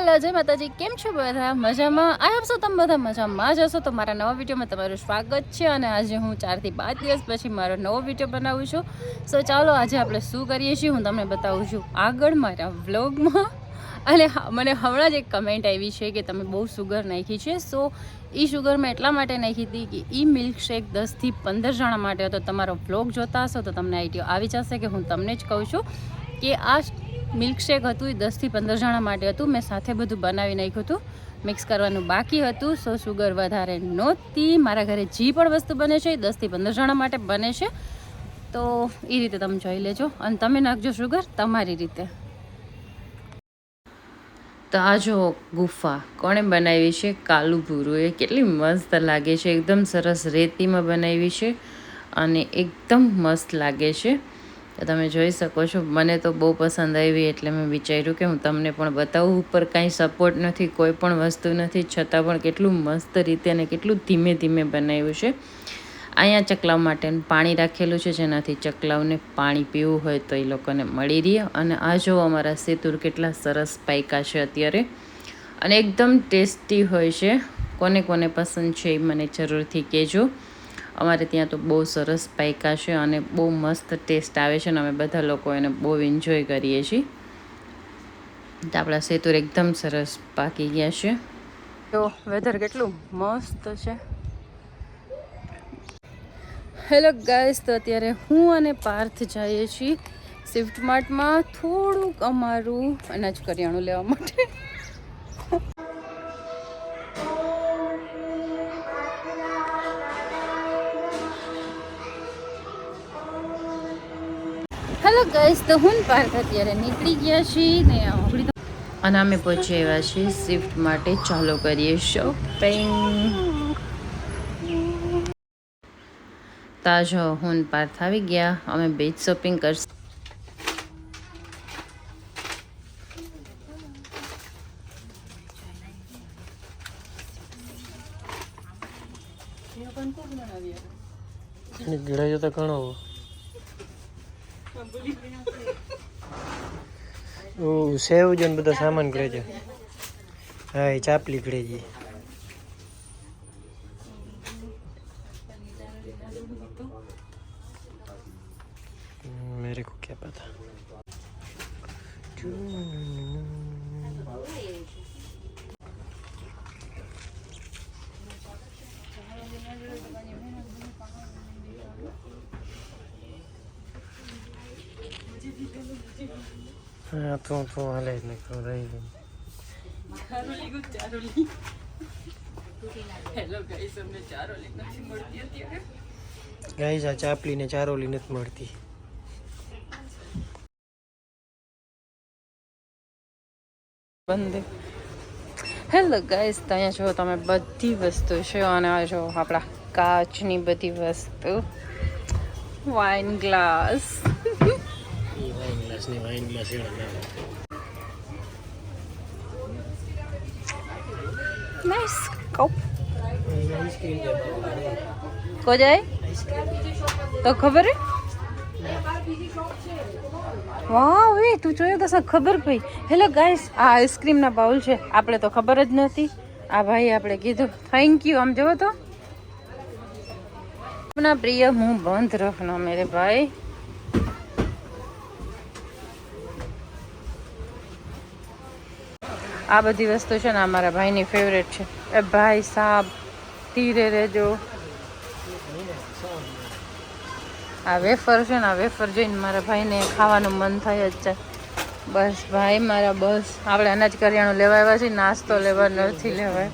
Hello જય માતાજી, કેમ છો બધા? મજામાં? હોપ સો તમે બધા મજામાં જ હશો. તો મારા નવા વિડીયોમાં તમારું સ્વાગત છે અને આજે હું ચારથી પાંચ દિવસ પછી મારો નવો વીડિયો બનાવું છું. સો ચાલો આજે આપણે શું કરીએ છીએ હું તમને બતાવું છું. આગળ મારા વ્લોગમાં અને મને હમણાં જ એક કમેન્ટ આવી છે કે તમે બહુ સુગર નાખી છે. સો એ સુગર મેં એટલા માટે નાખી હતી કે એ મિલ્કશેક દસથી પંદર જણા માટે હતો. તમારો વ્લોગ જોતા હશો તો તમને આઈડિયો આવી જશે કે હું તમને જ કહું છું કે આ મિલ્કશેક હતું, એ દસથી પંદર જણા માટે હતું. મેં સાથે બધું બનાવી નાખ્યું હતું. મિક્સ કરવાનું બાકી હતું. સો સુગર વધારે નહોતી. મારા ઘરે જે પણ વસ્તુ બને છે, એ દસથી પંદર જણા માટે બને છે. તો એ રીતે તમે જોઈ લેજો. અને તમે નાખજો સુગર, તમારી રીતે. તો આ જો ગુફા, કોણે બનાવી છે? કાલુ ભૂરું. એ કેટલી મસ્ત લાગે છે. એકદમ સરસ રેતીમાં બનાવી છે અને એકદમ મસ્ત લાગે છે. તમે જોઈ શકો છો, મને તો બહુ પસંદ આવી એટલે મેં વિચાર્યું કે હું તમને પણ બતાવું. ઉપર કાંઈ સપોર્ટ નથી, કોઈ પણ વસ્તુ નથી, છતાં પણ કેટલું મસ્ત રીતે અને કેટલું ધીમે ધીમે બનાવ્યું છે. અહીંયા ચકલાવ માટે પાણી રાખેલું છે, જેનાથી ચકલાવને પાણી પીવું હોય તો એ લોકોને મળી રહે. અને આ જો અમારા સેતુર કેટલા સરસ પાયકા છે અત્યારે. અને એકદમ ટેસ્ટી હોય છે. કોને કોને પસંદ છે એ મને જરૂરથી કહેજો. અમારે ત્યાં તો બહુ સરસ પાયકા છે અને બહુ મસ્ત ટેસ્ટ આવે છે અને અમે બધા લોકો એને બહુ એન્જોય કરીએ છીએ. તો આપણા સેતુર એકદમ સરસ પાકી ગયા છે. તો વેધર કેટલું મસ્ત છે. હેલો ગાઈસ તો અત્યારે હું અને પાર્થ જઈએ છીએ સ્વિફ્ટ માર્ટમાં થોડુંક અમારું અનાજ કરિયાણું લેવા માટે. ગાઈસ તો હું ને પાર્થ અત્યારે નીકળી ગયા છીએ ને આપણી અને અમે પહોંચી આવ્યા છીએ સ્વિફ્ટ માટે. ચાલો કરીએ શોપિંગ તાજો હું પાર્થ આવી ગયા. અમે બેજ શોપિંગ કરશું. ગીડા જતા ઘણો સેવ છે ને બધા સામાન કરે છે હા એ ચાપલી કરે છે मेरे को क्या पता હા તું તું હાલે જ નહીં રહી ગઈ ગાઈસ આ ચાપલી ને ચારોલી નથી મળતી. બંધ. હેલો ગાઈસ ત્યાં છો જો તમે બધી વસ્તુ છે અને આ જો આપણા કાચની બધી વસ્તુ. વાઇન ગ્લાસ ગ્લાસની વાઇનમાં શેડા ના નાઈસ કપ કો જાય તો ખબર હે વાવ એ તું જોયો તો ખબર પડી હેલો ગાઈસ આ આઈસ્ક્રીમના બાઉલ છે. આપણે તો ખબર જ નથી આ ભાઈ આપણે કીધું. થેન્ક યુ આમ જોવો તો. આપણા પ્રિય હું બંધ રખનો મેરે ભાઈ. આ બધી વસ્તુ છે ને અમારા ભાઈની ફેવરેટ છે. એ ભાઈ સાબ તીરે રહેજો. આ વેફર છે ને, આ વેફર જોઈને મારા ભાઈને ખાવાનું મન થાય જ છે. બસ ભાઈ, મારા બસ. આપણે અનાજ કરિયાણું લેવા આવ્યા છીએ નાસ્તો લેવા નથી લેવાય.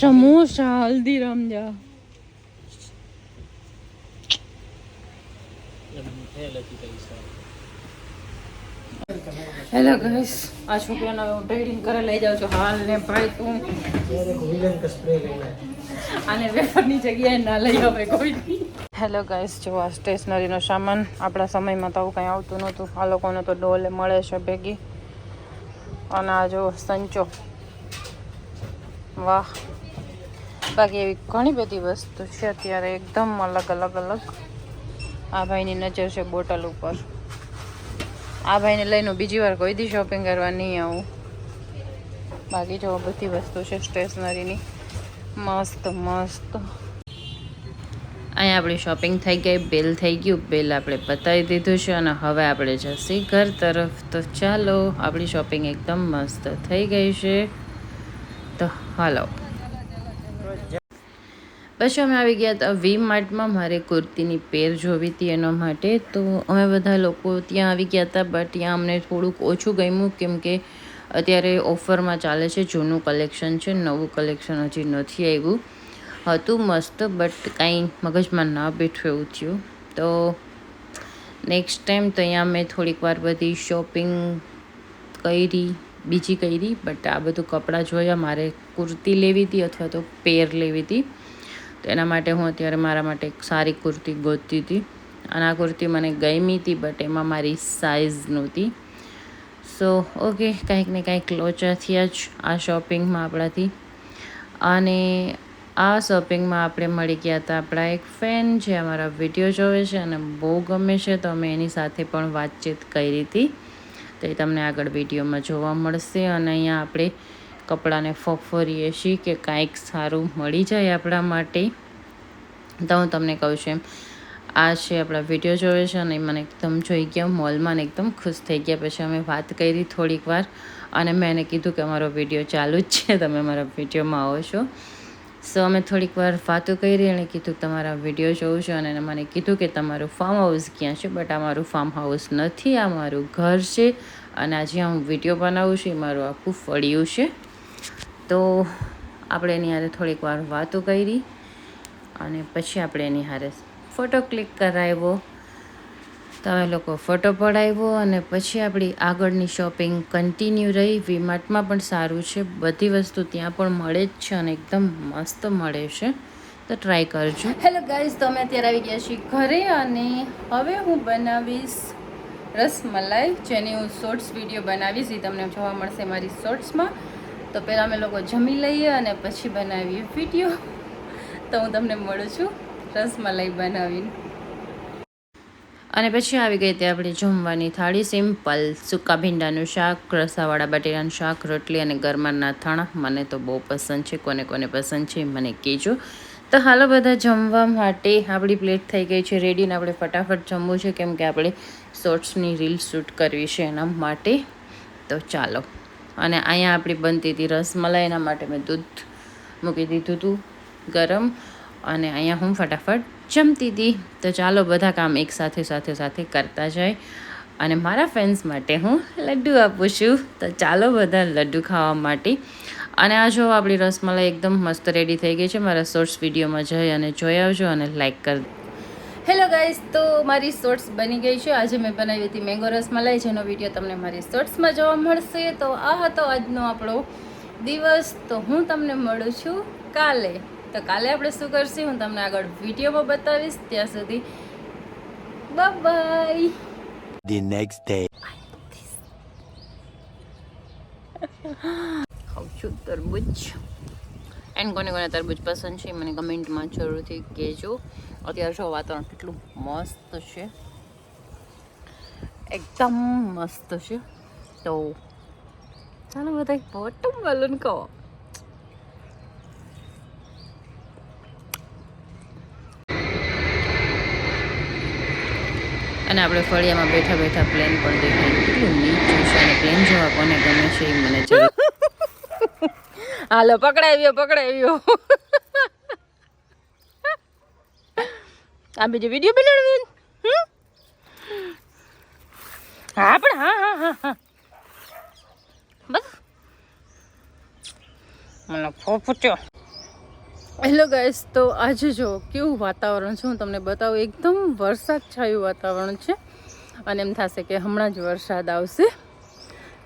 સમોસા, હલ્દીરામ જા. હેલો ગાઈસ આ છોકરાને હું કરે લઈ જાઉં છું. હાલ ને ભાઈ તું. આને વેફરની જગ્યાએ ના લઈ આવે કોઈ હેલો ગાઈસ જો આ સ્ટેશનરીનો સામાન આપણા સમયમાં તો આવું કંઈ આવતું નહોતું. આ લોકોને તો ડોલે મળે છે ભેગી. અને આ જો સંચો. વાહ. બાકી એવી ઘણી બધી વસ્તુ છે અત્યારે. એકદમ અલગ અલગ અલગ. આ ભાઈની નજર છે બોટલ ઉપર. આ ભાઈને લઈને બીજી વાર કોઈ દી શોપિંગ કરવા નહીં આવું. બાકી જો બધી વસ્તુ છે સ્ટેશનરીની મસ્ત મસ્ત. અહીંયા આપણી શોપિંગ થઈ ગઈ બિલ થઈ ગયું બિલ આપણે પતાવી દીધું છે અને હવે આપણે જશી ઘર તરફ. તો ચાલો, આપણી શોપિંગ એકદમ મસ્ત થઈ ગઈ છે. તો હાલો. પછી અમે આવી ગયા હતા વી માર્ટમાં મારે કુર્તીની પેર જોવી હતી એના માટે. તો અમે બધા લોકો ત્યાં આવી ગયા હતા બટ ત્યાં અમને થોડુંક ઓછું ગમ્યું, કેમ કે અત્યારે ઓફરમાં ચાલે છે, જૂનું કલેક્શન છે, નવું કલેક્શન હજી નથી આવ્યું. હતું મસ્ત બટ કાંઈ મગજમાં ના બેઠું એવું થયું. તો નેક્સ્ટ ટાઈમ તો અહીંયા મેં થોડીક વાર બધી શોપિંગ કરી, બીજી કરી બટ આ બધું કપડાં જોયા, મારે કુર્તી લેવી હતી અથવા તો પેર લેવી હતી. એના માટે હું અત્યારે મારા માટે એક સારી કુર્તી ગોતતી હતી. અને આ કુર્તી મને ગમી હતી બટ એમાં મારી સાઇઝ નહોતી. સો ઓકે કંઈક ને કાંઈક લોચાથી જ આ શોપિંગમાં આપણાથી. અને આ શોપિંગમાં આપણે મળી ગયા હતા. આપણા એક ફેન જે અમારા વીડિયો જોવે છે અને બહુ ગમે છે, તો અમે એની સાથે પણ વાતચીત કરી હતી. તો એ તમને આગળ વિડીયોમાં જોવા મળશે. અને અહીંયા આપણે કપડાને ફફરીએ છીએ કે કાંઈક સારું મળી જાય આપણા માટે? તો હું તમને કહું છું એમ. આ છે આપણા વીડિયો જોવે છે અને મને એકદમ જોઈ ગયા. મોલમાં એકદમ ખુશ થઈ ગયા. પછી અમે વાત કરી થોડીક વાર અને મેં એને કીધું કે અમારો વીડિયો ચાલુ જ છે. તમે મારા વિડીયોમાં આવો છો. સો અમે થોડીક વાર વાતો કરી એણે કીધું તમારા વીડિયો જોઉં છું અને એને મને કીધું કે તમારું ફાર્મ હાઉસ ક્યાં છે? બટ આ મારું ફાર્મ હાઉસ નથી. આ મારું ઘર છે અને આજે હું વીડિયો બનાવું છું. એ મારું આખું ફળિયું છે. તો આપણે એની હારે થોડીક વાર વાતો કરી અને પછી આપણે એની હારે ફોટો ક્લિક કરાવ્યો. તમે લોકો ફોટો પડાવ્યો અને પછી આપણી આગળની શોપિંગ કન્ટિન્યુ રહી. વીમાર્ટમાં પણ સારું છે. બધી વસ્તુ ત્યાં પણ મળે જ છે અને એકદમ મસ્ત મળે છે. તો ટ્રાય કરજો. હેલો ગાઈઝ તો અમે અત્યારે આવી ગયા છીએ ઘરે અને હવે હું બનાવીશ રસમલાઈ, જેની હું શોર્ટ્સ વીડિયો બનાવીશ. એ તમને જોવા મળશે મારી શોર્ટ્સમાં તો પહેલાં અમે લોકો જમી લઈએ અને પછી બનાવીએ વીડિયો તો હું તમને મળું છું રસમલાઈ બનાવીને. અને પછી આવી ગઈ તે આપણી જમવાની થાળી, સિમ્પલ. સૂકા ભીંડાનું શાક, રસાવાળા બટેટાનું શાક, રોટલી અને ગરમાના થાણા મને તો બહુ પસંદ છે, કોને કોને પસંદ છે મને કહેજો. તો હાલો બધા જમવા માટે આપણી પ્લેટ થઈ ગઈ છે રેડી ને આપણે ફટાફટ જમવું છે કેમ કે આપણે શોર્ટ્સની રીલ શૂટ કરવી છે એના માટે. તો ચાલો. અને અહીંયા આપણી બનતી હતી રસમલાઈ એના માટે મેં દૂધ મૂકી દીધું હતું ગરમ અને અહીંયા હું ફટાફટ જમતી હતી. તો ચાલો બધા કામ એક સાથે સાથે સાથે કરતા જાય અને મારા ફ્રેન્ડ્સ માટે હું લડ્ડુ આપું છું. તો ચાલો બધા લડ્ડુ ખાવા માટે. અને આ જો આપણી રસમલાઈ એકદમ મસ્ત રેડી થઈ ગઈ છે. મારા શોર્ટ્સ વિડીયોમાં જઈ અને જોઈ આવજો અને લાઈક કર હેલો ગાઈઝ તો મારી શોર્ટ્સ બની ગઈ છે. આજે મેં બનાવી હતી મેંગો રસમલાઈ જેનો વીડિયો તમને મારી શોર્ટ્સમાં જોવા મળશે. તો આ હતો આજનો આપણો દિવસ. તો હું તમને મળું છું કાલે. તો કાલે આપણે શું કરશું? હું તમને આગળ વિડીયોમાં બતાવીશ. ત્યાં સુધી બાય the નેક્સ્ટ ડે ખાઉં છું તરબૂચ એન્ડ કોને કોને તરબૂચ પસંદ છે મને કમેન્ટમાં જરૂરથી કહેજો. અત્યારે જો વાતાવરણ કેટલું મસ્ત છે. એકદમ મસ્ત છે. તો ચાલો બધા બોટમ બલૂન કહો. અને આપણે ફળિયામાં બેઠા બેઠા પ્લેન પણ દેખાય. કેટલું નીચું છે અને પ્લેન જોવા કોને ગમે છે એ મને જરૂર હાલો પકડાવ્યો પકડાવ્યો આ બીજો વીડિયો બનાવી હા, પણ હા હા હા હા. બસ. મને ફોફુચ્યો હેલો ગાઈસ તો આજે જો કેવું વાતાવરણ છે, હું તમને બતાવું. એકદમ વરસાદ છાયું વાતાવરણ છે. અને એમ થશે કે હમણાં જ વરસાદ આવશે.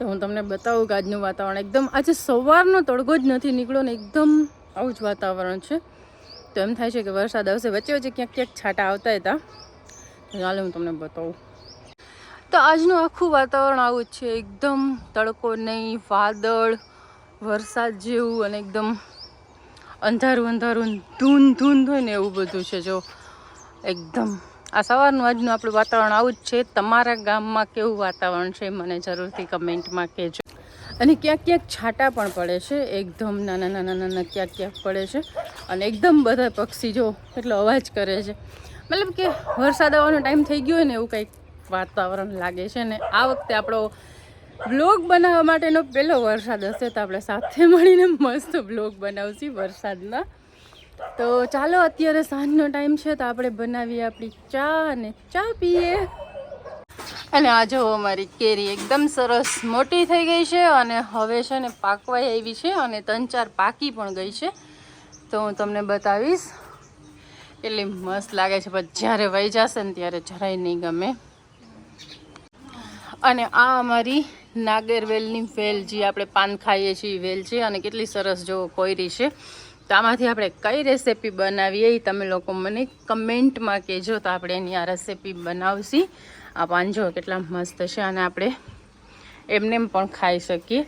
તો હું તમને બતાવું કે આજનું વાતાવરણ એકદમ, આજે સવારનો તડકો જ નથી નીકળ્યો ને એકદમ આવું જ વાતાવરણ છે. તો એમ થાય છે કે વરસાદ આવશે, વચ્ચે વચ્ચે ક્યાંક ક્યાંક છાંટા આવતા હતા. ચાલો હું તમને બતાવું. તો આજનું આખું વાતાવરણ આવું જ છે. એકદમ તડકો નહીં, વાદળ, વરસાદ જેવું અને એકદમ અંધારું અંધારું, ધૂન ધૂન હોય ને એવું બધું છે, જો. એકદમ આ સવારનું આજનું આપણું વાતાવરણ આવું જ છે. તમારા ગામમાં કેવું વાતાવરણ છે? મને જરૂરથી કમેન્ટમાં કહેજો. અને ક્યાંક ક્યાંક છાંટા પણ પડે છે. એકદમ નાના નાના નાના ક્યાંક ક્યાંક પડે છે. અને એકદમ બધા પક્ષી જો એટલો અવાજ કરે છે. મતલબ કે વરસાદ આવવાનો ટાઈમ થઈ ગયો હોય ને એવું કંઈક વાતાવરણ લાગે છે. ને આ વખતે આપણો બ્લોગ બનાવવા માટેનો પહેલો વરસાદ હશે તો આપણે સાથે મળીને મસ્ત બ્લોગ બનાવશું વરસાદના. તો ચાલો અત્યારે સાંજનો ટાઈમ છે તો આપણે બનાવીએ આપણી ચા અને ચા પીએ. અને આ જોવો અમારી કેરી એકદમ સરસ મોટી થઈ ગઈ છે અને હવે છે ને પાકવાઈ આવી છે અને ત્રણ ચાર પાકી પણ ગઈ છે. તો હું તમને બતાવીશ. એટલી મસ્ત લાગે છે, પણ જ્યારે વહી જશે ને ત્યારે જરાય નહીં ગમે. અને આ અમારી નાગેરવેલની વેલ જે આપણે પાન ખાઈએ છીએ, વેલ છે, અને કેટલી સરસ જો કોયરી છે. તો આમાંથી આપણે કઈ રેસીપી બનાવીએ એ તમે લોકો મને કમેન્ટમાં કહેજો તો આપણે એની આ રેસીપી બનાવશી. આ પાંજો કેટલા મસ્ત છે અને આપણે એમને એમ પણ ખાઈ શકીએ.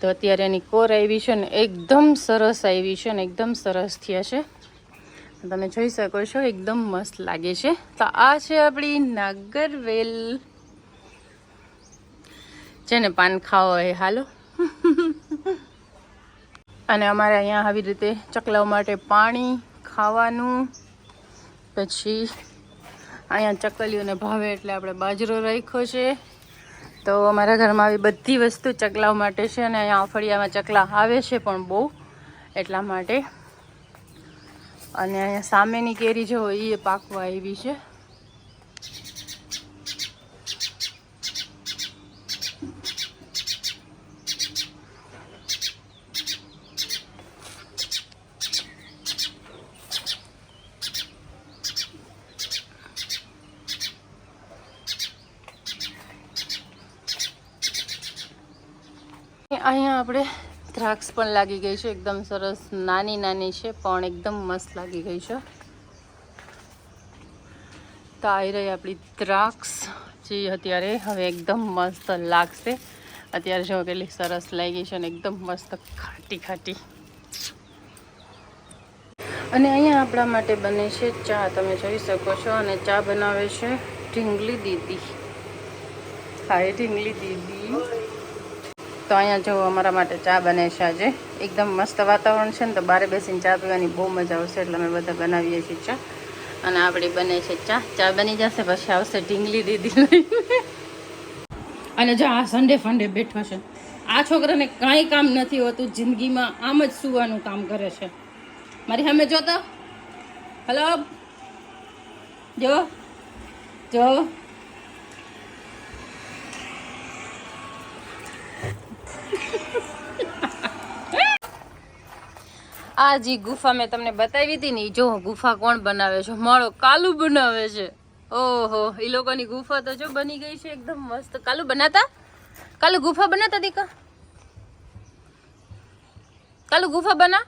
તો અત્યારે એની કોર આવી છે ને એકદમ સરસ આવી છે ને એકદમ સરસ થયા છે. તમે જોઈ શકો છો એકદમ મસ્ત લાગે છે. તો આ છે આપણી નાગરવેલ. જેને પાન ખાવા હોય, હાલો. અને અમારે અહીંયા આવી રીતે ચકલાઓ માટે પાણી, ખાવાનું, પછી અહીંયા ચકલીઓને ભાવે એટલે આપણે બાજરો રાખ્યો છે. તો અમારા ઘરમાં આવી બધી વસ્તુ ચકલાઓ માટે છે અને અહીંયા અફળિયામાં ચકલા આવે છે પણ બહુ, એટલા માટે. અને અહીંયા સામેની કેરી જો એ પાકવા આવી છે અહીંયા આપણે દ્રાક્ષ પણ લાગી ગઈ છે. એકદમ સરસ નાની નાની છે, પણ એકદમ મસ્ત લાગી ગઈ છે. તો આવી રહી આપણી દ્રાક્ષ જે અત્યારે હવે એકદમ મસ્ત લાગશે. અત્યારે જો કેટલી સરસ લાગી છે અને એકદમ મસ્ત ખાટી ખાટી. અને અહીંયા આપણા માટે બને છે ચા. તમે જોઈ શકો છો અને ચા બનાવે છે ઢીંગલી દીદી. હાય ઢીંગલી દીદી. તો અહીંયા જો અમારા માટે ચા બને છે આજે. એકદમ મસ્ત વાતાવરણ છે ને તો બારે બેસીને ચા પીવાની બહુ મજા આવશે એટલે અમે બધા બનાવીએ છીએ ચા. અને આપણી બને છે ચા. ચા બની જશે, પછી આવશે ઢીંગલી દીદી લઈને. અને જો આ સન્ડે ફંડે બેઠો છે. આ છોકરાને કાંઈ કામ નથી હોતું, જિંદગીમાં આમ જ સુવાનું કામ કરે છે. મારી સામે જોતો હલો જો? જો? આ જે ગુફા મેં તમને બતાવી હતી ને જો ગુફા કોણ બનાવે છે? માળો કાલુ બનાવે છે. ઓહો એ લોકોની ગુફા તો જો બની ગઈ છે એકદમ મસ્ત. કાલુ બનાતા? કાલુ ગુફા બનાતા દીકા? કાલુ ગુફા બના?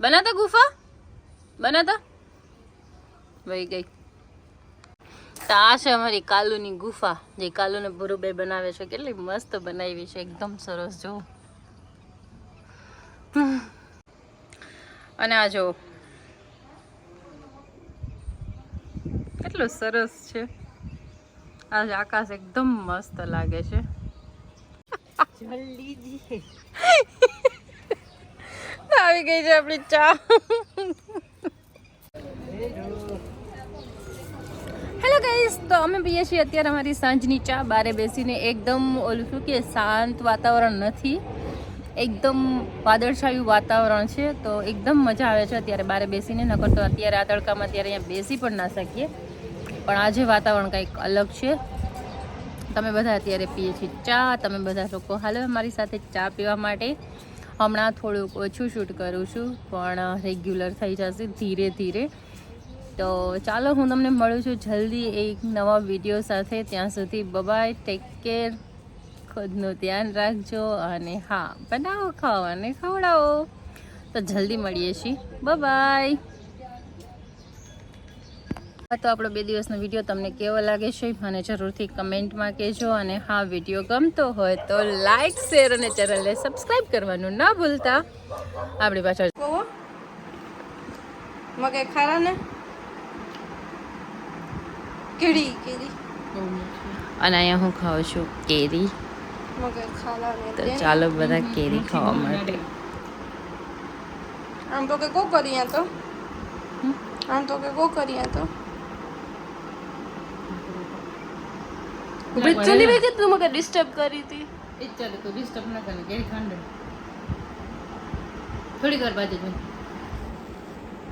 બનાતા ગુફા? બનાતા? વહી ગઈ. તો આ છે અમારી કાલુની ગુફા, જે કાલુને ભુરુબે બનાવે છે. કેટલી મસ્ત બનાવી છે, એકદમ સરસ, જો. અને આ જો કેટલું સરસ છે. આજે આકાશ એકદમ મસ્ત લાગે છે. આવી ગઈ છે આપણી ચા. હેલો ગાઈસ તો અમે પીએ છીએ અત્યારે અમારી સાંજની ચા. બારે બેસીને એકદમ ઓલું શું કે શાંત વાતાવરણ નથી. એકદમ વાદળછાયું વાતાવરણ છે, તો એકદમ મજા આવે છે અત્યારે બારે બેસીને, નકર તો અત્યારે આ તડકામાં અત્યારે અહીંયા બેસી પણ ના શકીએ. પણ આજે વાતાવરણ કંઈક અલગ છે. તમે બધા અત્યારે પીએ છીએ ચા, તમે બધા લોકો હાલો મારી સાથે ચા પીવા માટે. હમણાં થોડુંક ઓછું શૂટ કરું છું, પણ રેગ્યુલર થઈ જશે ધીરે ધીરે. તો ચાલો હું તમને મળું છું જલ્દી એક નવા વીડિયો સાથે. ત્યાં સુધી બબાય ટેક કેર ખુદનું ધ્યાન રાખજો અને હા બનાવો ખાઓ અને ખવડાવો. તો જલ્દી મળીએ છીએ. બાય હા તો આપણો બે દિવસનો વીડિયો તમને કેવો લાગે છે મને જરૂરથી કમેન્ટમાં કહેજો અને હા વીડિયો ગમતો હોય તો લાઈક શેર અને ચેનલને સબસ્ક્રાઈબ કરવાનું ના ભૂલતા. આપણી પાછળ મગે ખારા ને? કેડી કેરી. અને અહીંયા હું ખાઉં છું કેરી. તો ચાલો બધા કેરી ખાવા માટે. આમ તો કે કો કરી તો આમ તો કે કો કરી આ તો બિચ્ચુની ભાઈ કે તું મને ડિસ્ટર્બ કરી હતી? ચાલો તો ડિસ્ટર્બ ના કરે કેરી ખાંડ થોડી વાર બાજુ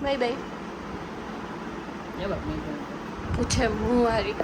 બાય બાય. જવાબ નહીં પૂછે હું મારી